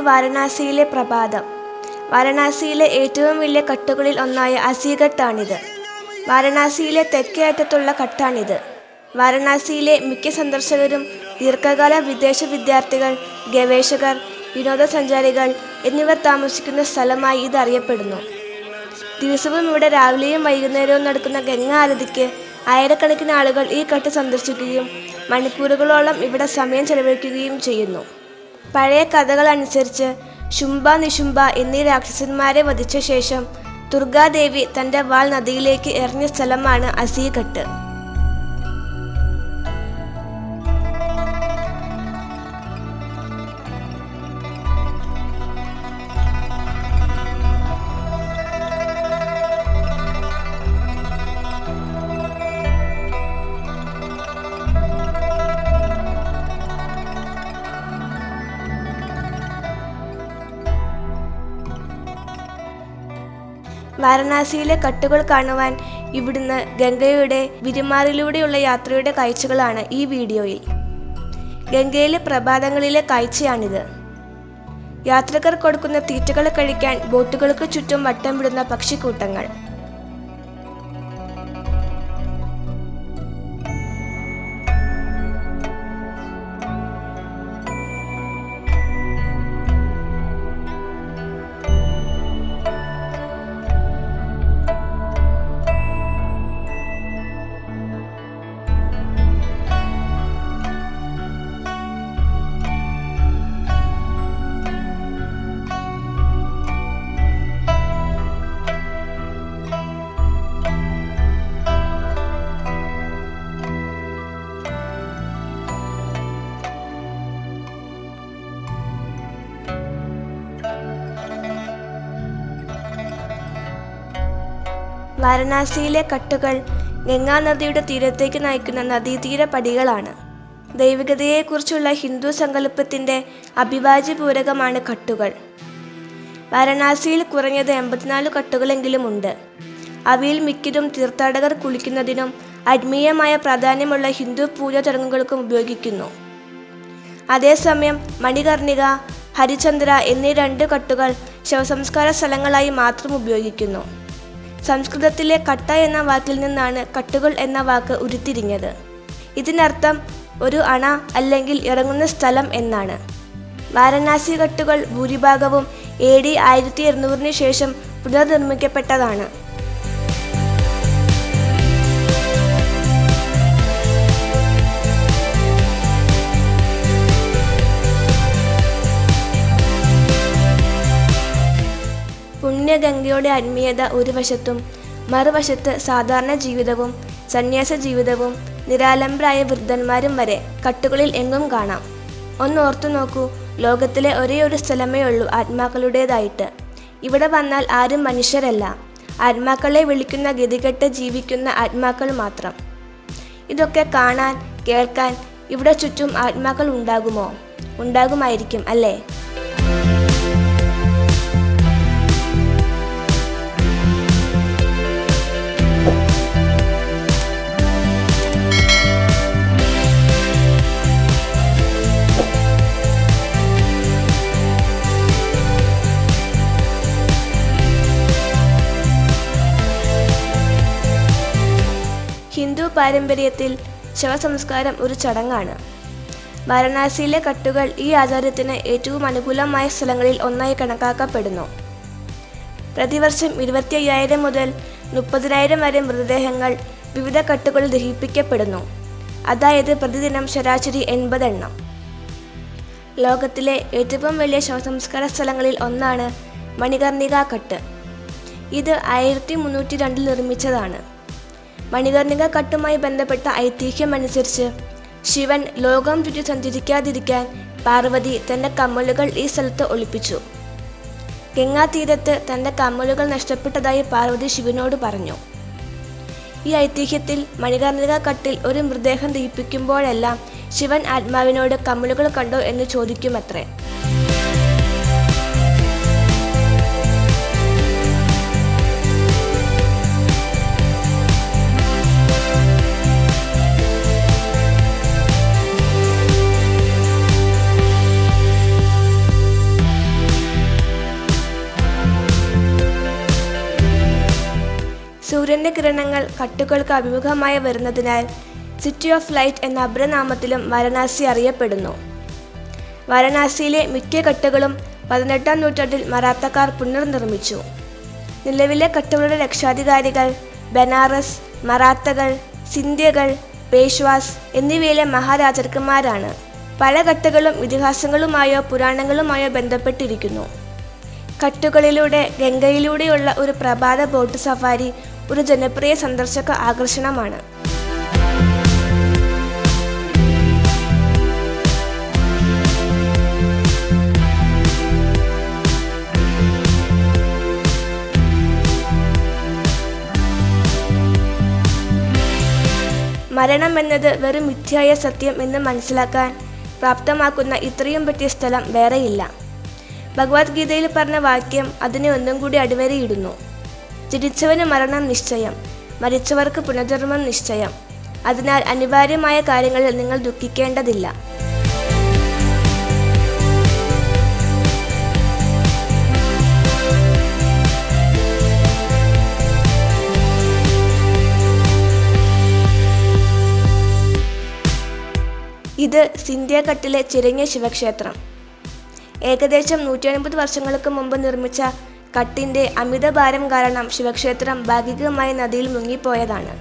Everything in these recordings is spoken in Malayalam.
വാരണാസിയിലെ പ്രഭാതം. വാരണാസിയിലെ ഏറ്റവും വലിയ കട്ടുകളിൽ ഒന്നായ അസീഘട്ടാണിത് വാരണാസിയിലെ തെക്കേ അറ്റത്തുള്ള ഘട്ടാണിത് വാരണാസിയിലെ മിക്ക സന്ദർശകരും ദീർഘകാല വിദേശ വിദ്യാർത്ഥികൾ ഗവേഷകർ വിനോദസഞ്ചാരികൾ എന്നിവർ താമസിക്കുന്ന സ്ഥലമായി ഇത് അറിയപ്പെടുന്നു. ദിവസവും ഇവിടെ രാവിലെയും വൈകുന്നേരവും നടക്കുന്ന ഗംഗ ആരതിക്ക് ആയിരക്കണക്കിന് ആളുകൾ ഈ കട്ട് സന്ദർശിക്കുകയും മണിക്കൂറുകളോളം ഇവിടെ സമയം ചെലവഴിക്കുകയും ചെയ്യുന്നു. പഴയ കഥകൾ അനുസരിച്ച് ശുംഭ നിശുംഭ എന്നീ രാക്ഷസന്മാരെ വധിച്ച ശേഷം ദുർഗാദേവി തന്റെ വാൾ നദിയിലേക്ക് എറിഞ്ഞ സ്ഥലമാണ് അസീഘട്ട്. വാരണാസിയിലെ കട്ടുകൾ കാണുവാൻ ഇവിടുന്ന് ഗംഗയുടെ വിരുമാറിലൂടെയുള്ള യാത്രയുടെ കാഴ്ചകളാണ് ഈ വീഡിയോയിൽ. ഗംഗയിലെ പ്രഭാതങ്ങളിലെ കാഴ്ചയാണിത്. യാത്രക്കാർ കൊടുക്കുന്ന തീറ്റകൾ കഴിക്കാൻ ബോട്ടുകൾക്ക് ചുറ്റും വട്ടം വിടുന്ന പക്ഷിക്കൂട്ടങ്ങൾ. വാരണാസിയിലെ കട്ടുകൾ ഗംഗാനദിയുടെ തീരത്തേക്ക് നയിക്കുന്ന നദീതീര പടികളാണ്. ദൈവികതയെക്കുറിച്ചുള്ള ഹിന്ദു സങ്കല്പത്തിന്റെ അഭിവാജ്യ പൂരകമാണ് കട്ടുകൾ. വാരണാസിയിൽ കുറഞ്ഞത് എൺപത്തിനാല് കട്ടുകളെങ്കിലും ഉണ്ട്. അവയിൽ മിക്കതും തീർത്ഥാടകർ കുളിക്കുന്നതിനും ആത്മീയമായ പ്രാധാന്യമുള്ള ഹിന്ദു പൂജ ചടങ്ങുകൾക്കും ഉപയോഗിക്കുന്നു. അതേസമയം മണികർണിക ഹരിചന്ദ്ര എന്നീ രണ്ട് കട്ടുകൾ ശവസംസ്കാര സ്ഥലങ്ങളായി മാത്രം ഉപയോഗിക്കുന്നു. സംസ്കൃതത്തിലെ കട്ട എന്ന വാക്കിൽ നിന്നാണ് കട്ടുകൾ എന്ന വാക്ക് ഉരുത്തിരിഞ്ഞത്. ഇതിനർത്ഥം ഒരു അണ അല്ലെങ്കിൽ ഇറങ്ങുന്ന സ്ഥലം എന്നാണ്. വാരണാസി കട്ടുകൾ ഭൂരിഭാഗവും എ ഡി ആയിരത്തി ഇരുന്നൂറിന് ശേഷം പുനർനിർമ്മിക്കപ്പെട്ടതാണ്. പുണ്യഗംഗയുടെ ആത്മീയത ഒരു വശത്തും മറുവശത്ത് സാധാരണ ജീവിതവും സന്യാസ ജീവിതവും നിരാലംബരായ വൃദ്ധന്മാരും വരെ കട്ടുകളിൽ എങ്ങും കാണാം. ഒന്ന് ഓർത്തു നോക്കൂ ലോകത്തിലെ ഒരേ ഒരു സ്ഥലമേ ഉള്ളൂ ആത്മാക്കളുടേതായിട്ട്. ഇവിടെ വന്നാൽ ആരും മനുഷ്യരല്ല. ആത്മാക്കളെ വിളിക്കുന്ന ഗതികെട്ട് ജീവിക്കുന്ന ആത്മാക്കൾ മാത്രം. ഇതൊക്കെ കാണാൻ കേൾക്കാൻ ഇവിടെ ചുറ്റും ആത്മാക്കൾ ഉണ്ടാകുമോ? ഉണ്ടാകുമായിരിക്കും അല്ലേ? പാരമ്പര്യത്തിൽ ശവസംസ്കാരം ഒരു ചടങ്ങാണ്. വാരണാസിയിലെ കട്ടുകൾ ഈ ആചാരത്തിന് ഏറ്റവും അനുകൂലമായ സ്ഥലങ്ങളിൽ ഒന്നായി കണക്കാക്കപ്പെടുന്നു. പ്രതിവർഷം ഇരുപത്തി അയ്യായിരം മുതൽ മുപ്പതിനായിരം വരെ മൃതദേഹങ്ങൾ വിവിധ കട്ടുകളിൽ ദഹിപ്പിക്കപ്പെടുന്നു. അതായത് പ്രതിദിനം ശരാശരി എൺപതെണ്ണം ലോകത്തിലെ ഏറ്റവും വലിയ ശവസംസ്കാര സ്ഥലങ്ങളിൽ ഒന്നാണ് മണികർണിക കട്ട്. ഇത് ആയിരത്തി മുന്നൂറ്റി രണ്ടിൽ നിർമ്മിച്ചതാണ്. മണികർണിക കട്ടുമായി ബന്ധപ്പെട്ട ഐതിഹ്യം അനുസരിച്ച് ശിവൻ ലോകം ചുറ്റി സഞ്ചരിക്കാതിരിക്കാൻ പാർവതി തന്റെ കമ്മലുകൾ ഈ സ്ഥലത്ത് ഒളിപ്പിച്ചു. ഗംഗാതീരത്ത് തന്റെ കമ്മലുകൾ നഷ്ടപ്പെട്ടതായി പാർവതി ശിവനോട് പറഞ്ഞു. ഈ ഐതിഹ്യത്തിൽ മണികർണിക കട്ടിൽ ഒരു മൃതദേഹം ദഹിപ്പിക്കുമ്പോഴെല്ലാം ശിവൻ ആത്മാവിനോട് കമ്മലുകൾ കണ്ടോ എന്ന് ചോദിക്കുമത്രേ. സൂര്യന്റെ കിരണങ്ങൾ കട്ടുകൾക്ക് അഭിമുഖമായി വരുന്നതിനാൽ സിറ്റി ഓഫ് ലൈറ്റ് എന്ന അബ്രനാമത്തിലും വാരണാസി അറിയപ്പെടുന്നു. വാരണാസിയിലെ മിക്ക കട്ടുകളും പതിനെട്ടാം നൂറ്റാണ്ടിൽ മറാത്തക്കാർ പുനർനിർമ്മിച്ചു. നിലവിലെ കട്ടുകളുടെ രക്ഷാധികാരികൾ ബനാറസ് മറാത്തകൾ സിന്ധ്യകൾ പേഷ്വാസ് എന്നിവയിലെ മഹാരാജാക്കന്മാരാണ്. പല കട്ടുകളും ഇതിഹാസങ്ങളുമായോ പുരാണങ്ങളുമായോ ബന്ധപ്പെട്ടിരിക്കുന്നു. കട്ടുകളിലൂടെ ഗംഗയിലൂടെയുള്ള ഒരു പ്രഭാത ബോട്ട് സഫാരി ഒരു ജനപ്രിയ സന്ദർശക ആകർഷണമാണ്. മരണം എന്നത് വെറും മിഥ്യായ സത്യം എന്ന് മനസ്സിലാക്കാൻ പ്രാപ്തമാക്കുന്ന ഇത്രയും പറ്റിയ സ്ഥലം വേറെയില്ല. ഭഗവത്ഗീതയിൽ പറഞ്ഞ വാക്യം അതിനെ ഒന്നും കൂടി അടിവരയിടുന്നു. ജനിച്ചവന് മരണം നിശ്ചയം മരിച്ചവർക്ക് പുനർജന്മം നിശ്ചയം. അതിനാൽ അനിവാര്യമായ കാര്യങ്ങളിൽ നിങ്ങൾ ദുഃഖിക്കേണ്ടതില്ല. ഇത് സിന്ധ്യാഘട്ടിലെ ചിരങ്ങിയ ശിവക്ഷേത്രം. ഏകദേശം നൂറ്റി അൻപത് വർഷങ്ങൾക്ക് മുമ്പ് നിർമ്മിച്ച കട്ടിന്റെ അമിതഭാരം കാരണം ശിവക്ഷേത്രം ഭാഗികമായി നദിയിൽ മുങ്ങിപ്പോയതാണ്.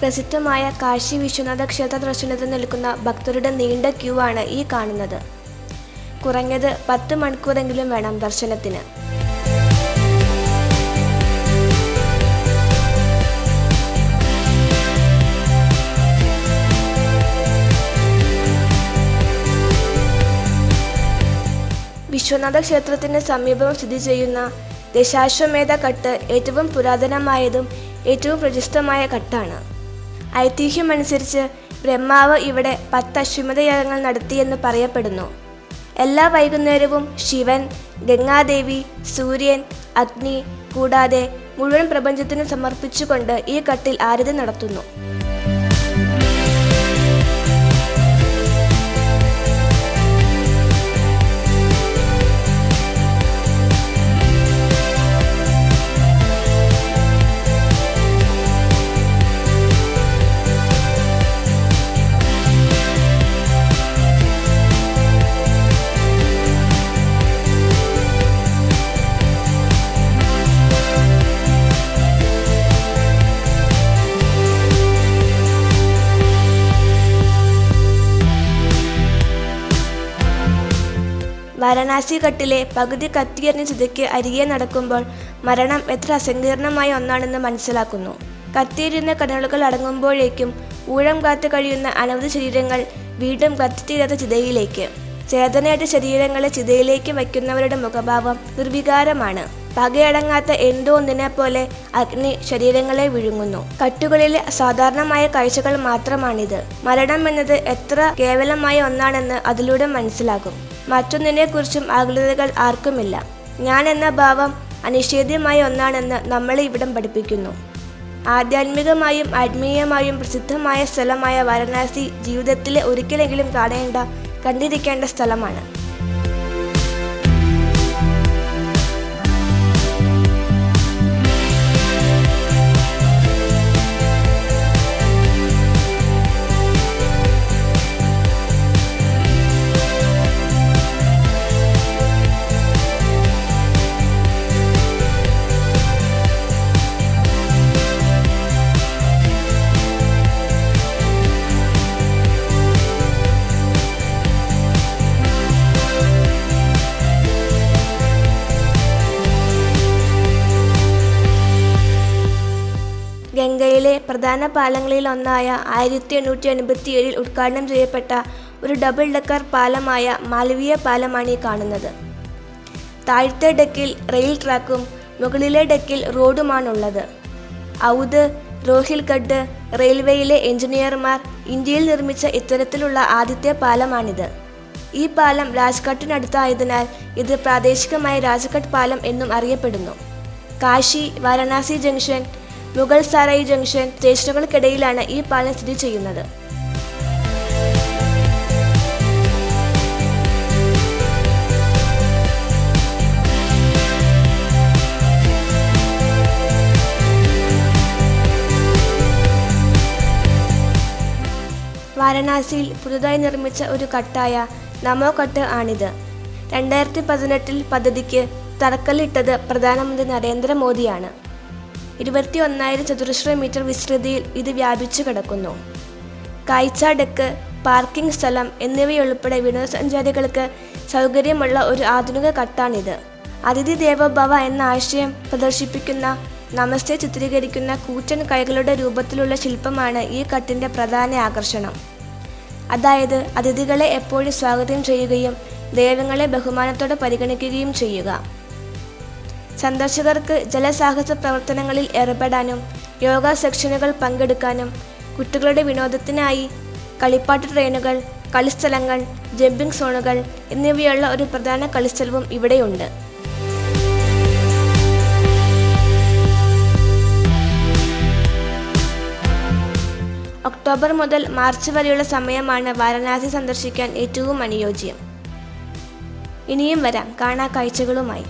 പ്രസിദ്ധമായ കാശി വിശ്വനാഥ ക്ഷേത്ര ദർശനത്തിന് നിൽക്കുന്ന ഭക്തരുടെ നീണ്ട ക്യൂ ആണ് ഈ കാണുന്നത്. കുറഞ്ഞത് പത്ത് മണിക്കൂറെങ്കിലും വേണം ദർശനത്തിന്. വിശ്വനാഥ ക്ഷേത്രത്തിന് സമീപം സ്ഥിതി ചെയ്യുന്ന ദശാശ്വമേധ കട്ട് ഏറ്റവും പുരാതനമായതും ഏറ്റവും പ്രശസ്തമായ കട്ടാണ്. ഐതിഹ്യമനുസരിച്ച് ബ്രഹ്മാവ് ഇവിടെ പത്ത് അശ്വമേധയാഗങ്ങൾ നടത്തിയെന്ന് പറയപ്പെടുന്നു. എല്ലാ വൈകുന്നേരവും ശിവൻ ഗംഗാദേവി സൂര്യൻ അഗ്നി കൂടാതെ മുഴുവൻ പ്രപഞ്ചത്തിനും സമർപ്പിച്ചുകൊണ്ട് ഈ കട്ടിൽ ആരതി നടത്തുന്നു. വാരണാസി ഘട്ടിലെ പകുതി കത്തിയെറിഞ്ഞ ചിതയ്ക്ക് അരികെ നടക്കുമ്പോൾ മരണം എത്ര അസങ്കീർണമായ ഒന്നാണെന്ന് മനസ്സിലാക്കുന്നു. കത്തിയിരുന്ന കടലുകൾ അടങ്ങുമ്പോഴേക്കും ഊഴം കാത്തു കഴിയുന്ന അനവധി ശരീരങ്ങൾ വീണ്ടും കത്തിത്തീരാത്ത ചിതയിലേക്ക്. ചേതനയുടെ ശരീരങ്ങളെ ചിതയിലേക്ക് വയ്ക്കുന്നവരുടെ മുഖഭാവം നിർവികാരമാണ്. പകയടങ്ങാത്ത എന്തോ ഒന്നിനെ പോലെ അഗ്നി ശരീരങ്ങളെ വിഴുങ്ങുന്നു. കട്ടുകളിലെ സാധാരണമായ കാഴ്ചകൾ മാത്രമാണിത്. മരണം എന്നത് എത്ര കേവലമായ ഒന്നാണെന്ന് അതിലൂടെ മനസ്സിലാകും. മറ്റൊന്നിനെക്കുറിച്ചും ആകുലതകൾ ആർക്കുമില്ല. ഞാൻ എന്ന ഭാവം അനിഷേധ്യമായ ഒന്നാണെന്ന് നമ്മളെ ഇവിടം പഠിപ്പിക്കുന്നു. ആധ്യാത്മികമായും ആത്മീയമായും പ്രസിദ്ധമായ സ്ഥലമായ വാരണാസി ജീവിതത്തിലെ ഒരിക്കലെങ്കിലും കാണേണ്ട കണ്ടിരിക്കേണ്ട സ്ഥലമാണ്. പ്രധാന പാലങ്ങളിൽ ഒന്നായ ആയിരത്തി എണ്ണൂറ്റി എൺപത്തി ഏഴിൽ ഉദ്ഘാടനം ചെയ്യപ്പെട്ട ഒരു ഡബിൾ ഡക്കർ പാലമായ മാലവീയ പാലമാണ് ഈ കാണുന്നത്. താഴത്തെ ഡെക്കിൽ റെയിൽ ട്രാക്കും മുകളിലെ ഡെക്കിൽ റോഡുമാണുള്ളത്. ഔദ് റോഹിൽഗഡ് റെയിൽവേയിലെ എഞ്ചിനീയർമാർ ഇന്ത്യയിൽ നിർമ്മിച്ച ഇത്തരത്തിലുള്ള ആദ്യത്തെ പാലമാണിത്. ഈ പാലം രാജ്ഘട്ടിനടുത്തായതിനാൽ ഇത് പ്രാദേശികമായി രാജ്ഘട്ട് പാലം എന്നും അറിയപ്പെടുന്നു. കാശി വാരണാസി ജംഗ്ഷൻ മുഗൾ സാരായി ജംഗ്ഷൻ സ്റ്റേഷനുകൾക്കിടയിലാണ് ഈ പാലം സ്ഥിതി ചെയ്യുന്നത്. വാരണാസിയിൽ പുതുതായി നിർമ്മിച്ച ഒരു കട്ടായ നമോ കട്ട് ആണിത്. രണ്ടായിരത്തി പതിനെട്ടിൽ പദ്ധതിക്ക് തറക്കല്ലിട്ടത് പ്രധാനമന്ത്രി നരേന്ദ്രമോദിയാണ്. ഇരുപത്തി ഒന്നായിരം ചതുരശ്ര മീറ്റർ വിസ്തൃതിയിൽ ഇത് വ്യാപിച്ചു കിടക്കുന്നു. കാഴ്ച ഡെക്ക് പാർക്കിംഗ് സ്ഥലം എന്നിവയുൾപ്പെടെ വിനോദസഞ്ചാരികൾക്ക് സൗകര്യമുള്ള ഒരു ആധുനിക കട്ടാണിത്. അതിഥി ദേവോഭവ എന്ന ആശയം പ്രദർശിപ്പിക്കുന്ന നമസ്തേ ചിത്രീകരിക്കുന്ന കൂറ്റൻ കൈകളുടെ രൂപത്തിലുള്ള ശില്പമാണ് ഈ കട്ടിന്റെ പ്രധാന ആകർഷണം. അതായത് അതിഥികളെ എപ്പോഴും സ്വാഗതം ചെയ്യുകയും ദൈവങ്ങളെ ബഹുമാനത്തോടെ പരിഗണിക്കുകയും ചെയ്യുക. സന്ദർശകർക്ക് ജലസാഹസ പ്രവർത്തനങ്ങളിൽ ഏർപ്പെടാനും യോഗ സെക്ഷനുകൾ പങ്കെടുക്കാനും കുട്ടികളുടെ വിനോദത്തിനായി കളിപ്പാട്ട് ട്രെയിനുകൾ കളിസ്ഥലങ്ങൾ ജമ്പിംഗ് സോണുകൾ എന്നിവയുള്ള ഒരു പ്രധാന കളിസ്ഥലവും ഇവിടെയുണ്ട്. ഒക്ടോബർ മുതൽ മാർച്ച് വരെയുള്ള സമയമാണ് വാരണാസി സന്ദർശിക്കാൻ ഏറ്റവും അനുയോജ്യം. ഇനിയും വരാം. കാണാ കാഴ്ചകളുമായി.